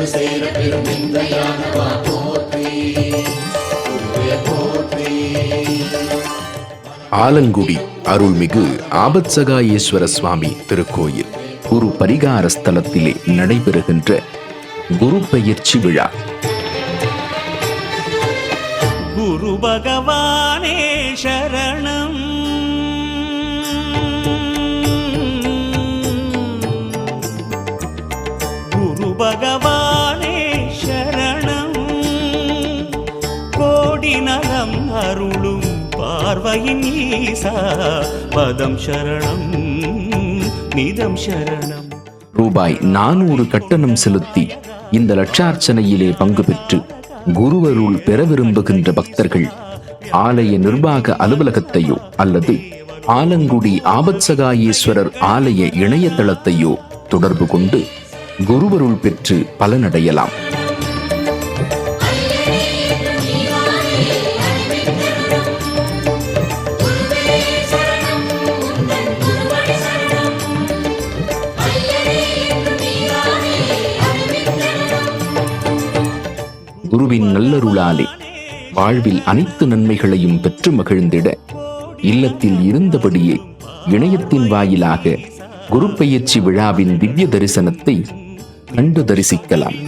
ஒன்று சேர பெரும் இந்த யானவா போற்றி. போற்றி. ஆலங்குடி அருள்மிகு ஆபத்சகாயேஸ்வர சுவாமி திருக்கோயில். குரு பரிகார ஸ்தலத்திலே நடைபெறுகின்ற குரு பெயர்ச்சி விழா. குரு பகவானே சரணம். குரு பகவானே நலம் அருளும் பார்வையின் ஈசா. பதம் சரணம் நிதம் சரணம். ரூபாய் நானூறு கட்டணம் செலுத்தி இந்த லட்சார்ச்சனையிலே பங்கு பெற்று குருவருள் பெற விரும்புகின்ற பக்தர்கள் ஆலய நிர்வாக அலுவலகத்தையோ அல்லது ஆலங்குடி ஆபத்சகாயேஸ்வரர் ஆலய இணையதளத்தையோ தொடர்பு கொண்டு குருவருள் பெற்று பலனடையலாம். குருவின் நல்லருளாலே வாழ்வில் அனைத்து நன்மைகளையும் பெற்று மகிழ்ந்திட இல்லத்தில் இருந்தபடியே இணையத்தின் வாயிலாக குரு பெயர்ச்சி விழாவின் திவ்ய தரிசனத்தை கண்டு தரிசிக்கலாம்.